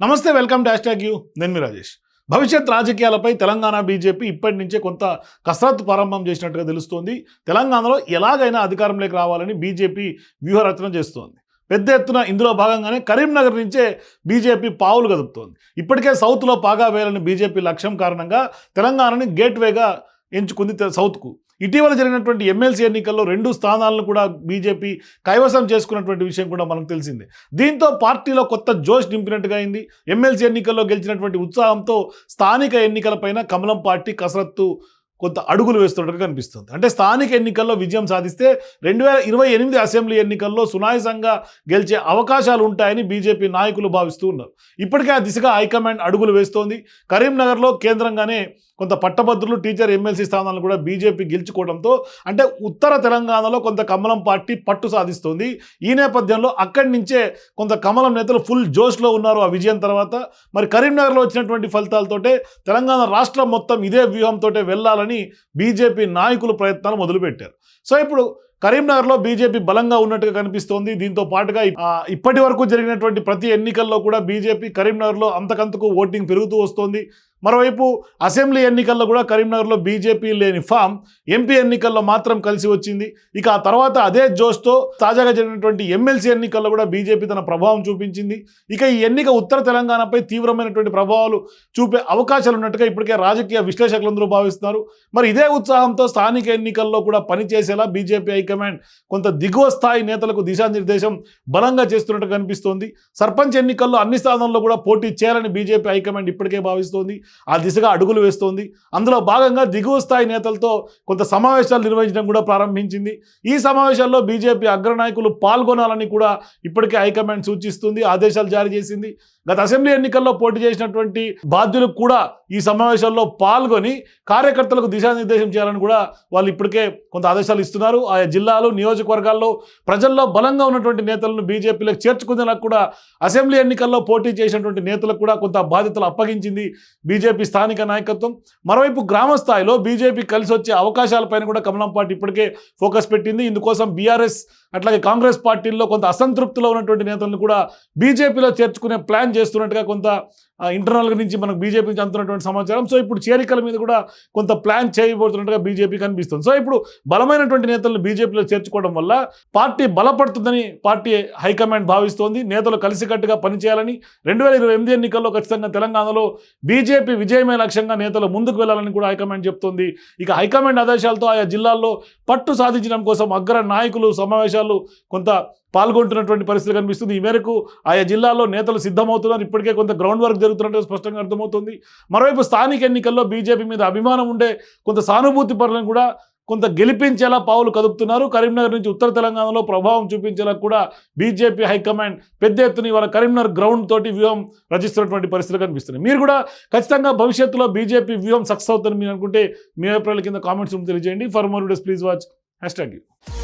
నమస్తే welcome dash tag you. నేను మీ రాజేష్. భవిష్యత్ రాజకీయాలపై తెలంగాణ బీజేపీ ఇప్పటి నుంచే కొంత కసరత్తు ప్రారంభం చేసినట్టుగా తెలుస్తోంది. తెలంగాణలో ఎలాగైనా అధికారంలోకి రావాలని బీజేపీ వ్యూహరచన చేస్తోంది. పెద్ద ఎత్తున ఇందులో భాగంగానే కరీంనగర్ నుంచే బీజేపీ పావులు కదుపుతోంది. ఇప్పటికే సౌత్లో పాగా వేయాలని బీజేపీ లక్ష్యం కారణంగా తెలంగాణని గేట్వేగా ఎంచుకుంది సౌత్కు. ఇటీవల జరిగినటువంటి ఎమ్మెల్సీ ఎన్నికల్లో రెండు స్థానాలను కూడా బీజేపీ కైవసం చేసుకున్నటువంటి విషయం కూడా మనకు తెలిసిందే. దీంతో పార్టీలో కొత్త జోష్ నింపినట్టుగా అయింది. ఎమ్మెల్సీ ఎన్నికల్లో గెలిచినటువంటి ఉత్సాహంతో స్థానిక ఎన్నికలపైన కమలం పార్టీ కసరత్తు కొంత అడుగులు వేస్తున్నట్టుగా కనిపిస్తుంది. అంటే స్థానిక ఎన్నికల్లో విజయం సాధిస్తే రెండు వేల ఇరవై ఎనిమిది అసెంబ్లీ ఎన్నికల్లో సునాయసంగా గెలిచే అవకాశాలు ఉంటాయని బీజేపీ నాయకులు భావిస్తూ ఉన్నారు. ఇప్పటికే ఆ దిశగా హైకమాండ్ అడుగులు వేస్తోంది. కరీంనగర్లో కేంద్రంగానే కొంత పట్టభద్రులు టీచర్ ఎమ్మెల్సీ స్థానాలను కూడా బీజేపీ గెలుచుకోవడంతో అంటే ఉత్తర తెలంగాణలో కొంత కమలం పార్టీ పట్టు సాధిస్తోంది. ఈ నేపథ్యంలో అక్కడి నుంచే కొంత కమలం నేతలు ఫుల్ జోష్లో ఉన్నారు ఆ విజయం తర్వాత. మరి కరీంనగర్లో వచ్చినటువంటి ఫలితాలతోటే తెలంగాణ రాష్ట్రం మొత్తం ఇదే వ్యూహంతో వెళ్ళాలని బీజేపీ నాయకులు ప్రయత్నాలు మొదలుపెట్టారు. సో ఇప్పుడు కరీంనగర్లో బీజేపీ బలంగా ఉన్నట్టుగా కనిపిస్తోంది. దీంతో పాటుగా ఇప్పటి వరకు జరిగినటువంటి ప్రతి ఎన్నికల్లో కూడా బీజేపీ కరీంనగర్లో అంతకంతకు ఓటింగ్ పెరుగుతూ వస్తోంది. మరోవైపు అసెంబ్లీ ఎన్నికల్లో కూడా కరీంనగర్లో బీజేపీ లేని ఫామ్ ఎంపీ ఎన్నికల్లో మాత్రం కలిసి వచ్చింది. ఇక ఆ తర్వాత అదే జోష్తో తాజాగా జరిగినటువంటి ఎమ్మెల్సీ ఎన్నికల్లో కూడా బీజేపీ తన ప్రభావం చూపించింది. ఇక ఈ ఎన్నిక ఉత్తర తెలంగాణపై తీవ్రమైనటువంటి ప్రభావాలు చూపే అవకాశాలు ఉన్నట్టుగా ఇప్పటికే రాజకీయ విశ్లేషకులందరూ భావిస్తున్నారు. మరి ఇదే ఉత్సాహంతో స్థానిక ఎన్నికల్లో కూడా పనిచేసేలా బీజేపీ హైకమాండ్ కొంత దిగువ స్థాయి నేతలకు దిశానిర్దేశం బలంగా చేస్తున్నట్టు కనిపిస్తోంది. సర్పంచ్ ఎన్నికల్లో అన్ని స్థానాల్లో కూడా పోటీ చేయాలని బీజేపీ హైకమాండ్ ఇప్పటికే భావిస్తోంది. ఆ దిశగా అడుగులు వేస్తోంది. అందులో భాగంగా దిగువ స్థాయి నేతలతో కొంత సమావేశాలు నిర్వహించడం కూడా ప్రారంభించింది. ఈ సమావేశాల్లో బీజేపీ అగ్రనాయకులు పాల్గొనాలని కూడా ఇప్పటికే హైకమాండ్ సూచిస్తుంది ఆదేశాలు జారీ చేసింది. గత అసెంబ్లీ ఎన్నికల్లో పోటీ చేసినటువంటి బాధ్యులు కూడా ఈ సమావేశాల్లో పాల్గొని కార్యకర్తలకు దిశానిర్దేశం చేయాలని కూడా వాళ్ళు ఇప్పటికే కొంత ఆదేశాలు ఇస్తున్నారు. ఆయా జిల్లాలు నియోజకవర్గాల్లో ప్రజల్లో బలంగా ఉన్నటువంటి నేతలను బీజేపీలకు చేర్చుకునేలా కూడా అసెంబ్లీ ఎన్నికల్లో పోటీ చేసినటువంటి నేతలకు కూడా కొంత బాధ్యతలు అప్పగించింది బీజేపీ బీజేపీ స్థానిక నాయకత్వం మరోవైపు గ్రామ స్థాయిలో బీజేపీ కలిసి వచ్చే అవకాశాలపైన కూడా కమలం పార్టీ ఇప్పటికే ఫోకస్ పెట్టింది. ఇందుకోసం బీఆర్ఎస్ అట్లాగే కాంగ్రెస్ పార్టీల్లో కొంత అసంతృప్తిలో ఉన్నటువంటి నేతలను కూడా బీజేపీలో చేర్చుకునే ప్లాన్ చేస్తున్నట్టుగా కొంత ఇంటర్నల్ నుంచి మనకు బీజేపీ నుంచి అందుతున్నటువంటి సమాచారం. సో ఇప్పుడు చేరికల మీద కూడా కొంత ప్లాన్ చేయబోతున్నట్టుగా బీజేపీ కనిపిస్తుంది. సో ఇప్పుడు బలమైనటువంటి నేతలను బీజేపీలో చేర్చుకోవడం వల్ల పార్టీ బలపడుతుందని పార్టీ హైకమాండ్ భావిస్తోంది. నేతలు కలిసికట్టుగా పనిచేయాలని రెండు వేల ఇరవై ఎనిమిది ఎన్నికల్లో ఖచ్చితంగా తెలంగాణలో బీజేపీ విజయమే లక్ష్యంగా నేతలు ముందుకు వెళ్ళాలని కూడా హైకమాండ్ చెప్తోంది. ఇక హైకమాండ్ ఆదేశాలతో ఆయా జిల్లాల్లో పట్టు సాధించడం కోసం అగ్ర నాయకులు సమావేశాలు కొంత పాల్గొంటున్నటువంటి పరిస్థితి కనిపిస్తుంది. ఈ మేరకు ఆయా జిల్లాల్లో నేతలు సిద్ధమవుతున్నారు. ఇప్పటికే కొంత గ్రౌండ్ వర్క్ జరుగుతున్నట్టు స్పష్టంగా అర్థమవుతుంది. మరోవైపు స్థానిక ఎన్నికల్లో బీజేపీ మీద అభిమానం ఉండే కొంత సానుభూతి పరులను కూడా కొంత గెలిపించేలా పావులు కదుపుతున్నారు. కరీంనగర్ నుంచి ఉత్తర తెలంగాణలో ప్రభావం చూపించేలా కూడా బీజేపీ హైకమాండ్ పెద్ద ఎత్తున ఇవాళ కరీంనగర్ గ్రౌండ్ తోటి వ్యూహం రచిస్తున్నటువంటి పరిస్థితులు కనిపిస్తున్నాయి. మీరు కూడా ఖచ్చితంగా భవిష్యత్తులో బీజేపీ వ్యూహం సక్సెస్ అవుతుందని మీరు అనుకుంటే మీ అభిప్రాయాల కింద కామెంట్స్ తెలియజేయండి. For more days please watch hashtag